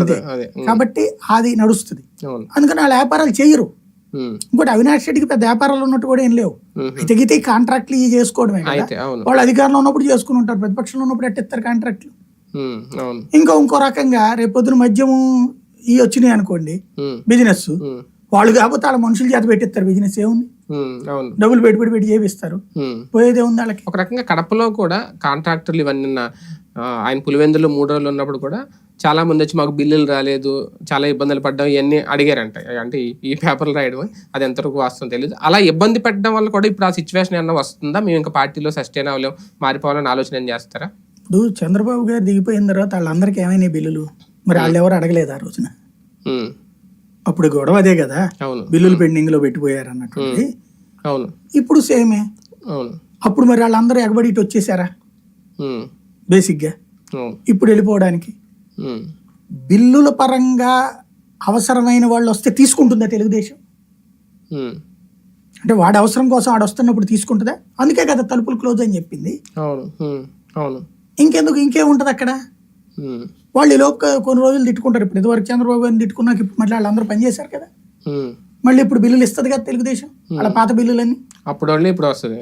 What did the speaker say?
అంతే కాబట్టి అది నడుస్తుంది. అందుకని వాళ్ళ వ్యాపారాలు చేయరు. ఇంకోటి అవినాష్ రెడ్డికి పెద్ద వ్యాపారాలు ఉన్నట్టు కూడా ఏం లేవు. ఉమ్, అయితే గీతే కాంట్రాక్ట్లు ఇవి చేసుకోవడమే వాళ్ళు అధికారంలో ఉన్నప్పుడు చేసుకుని ఉంటారు. ప్రతిపక్షంలో ఉన్నప్పుడు ఎట్టిస్తారు కాంట్రాక్ట్లు? ఇంకో ఇంకో రకంగా రేపొద్దున మద్యము ఇవి వచ్చినాయి అనుకోండి. బిజినెస్. వాళ్ళు కాకపోతే వాళ్ళ మనుషుల చేత పెట్టిస్తారు. బిజినెస్ ఏముంది? డబ్బులు పెట్టి పెట్టి పెట్టి చేపిస్తారు. పోయేదే ఉంది వాళ్ళకి? ఒక రకంగా కడపలో కూడా కాంట్రాక్టర్లు ఇవన్నీ ఆయన పులివెందులో మూడు రోజులు ఉన్నప్పుడు కూడా చాలా మంది వచ్చి మాకు బిల్లులు రాలేదు చాలా ఇబ్బందులు పడ్డాం ఇవన్నీ అడిగారంట. అంటే ఈ- పేపర్లు రాయడం అది ఎంతవరకు వాస్తవం తెలియదు అలా ఇబ్బంది పెట్టడం వల్ల కూడా ఇప్పుడు ఆ సిచ్యువేషన్ ఏమన్నా వస్తుందా? మేము ఇంకా పార్టీలో సస్టైన్ అవ్వలేం మారిపోవాలని ఆలోచన ఏం చేస్తారా? ఇప్పుడు చంద్రబాబు గారు దిగిపోయిన తర్వాత వాళ్ళందరికీ ఏమైనా బిల్లులు? మరి వాళ్ళు ఎవరు అడగలేదు ఆ రోజున? ఉమ్, అప్పుడు గొడవ అదే కదా. అవును. బిల్లులు పెండింగ్లో పెట్టిపోయారు అన్నట్టు అవును. ఇప్పుడు సేమే. అవును. అప్పుడు మరి వాళ్ళందరూ ఎగబడి ఇటు వచ్చేసారా? బేసిక్గా. ఇప్పుడు వెళ్ళిపోవడానికి. బిల్లుల పరంగా అవసరమైన వాళ్ళు వస్తే తీసుకుంటుందా తెలుగుదేశం? అంటే వాడి అవసరం కోసం ఆడు వస్తున్నప్పుడు తీసుకుంటుందా? అందుకే కదా తలుపులు క్లోజ్ అని చెప్పింది. ఇంకెందుకు? ఇంకేముంటది అక్కడ? వాళ్ళు ఈ లోపు కొన్ని రోజులు తిట్టుకుంటారు. ఇప్పుడు ఇదివరకు చంద్రబాబు గారిని తిట్టుకున్నాక ఇప్పుడు మళ్ళీ వాళ్ళందరూ పనిచేశారు కదా. మళ్ళీ ఇప్పుడు బిల్లులు ఇస్తుంది కదా తెలుగుదేశం? వాళ్ళ పాత బిల్లులన్నీ? అప్పుడు ఇప్పుడు వస్తుంది.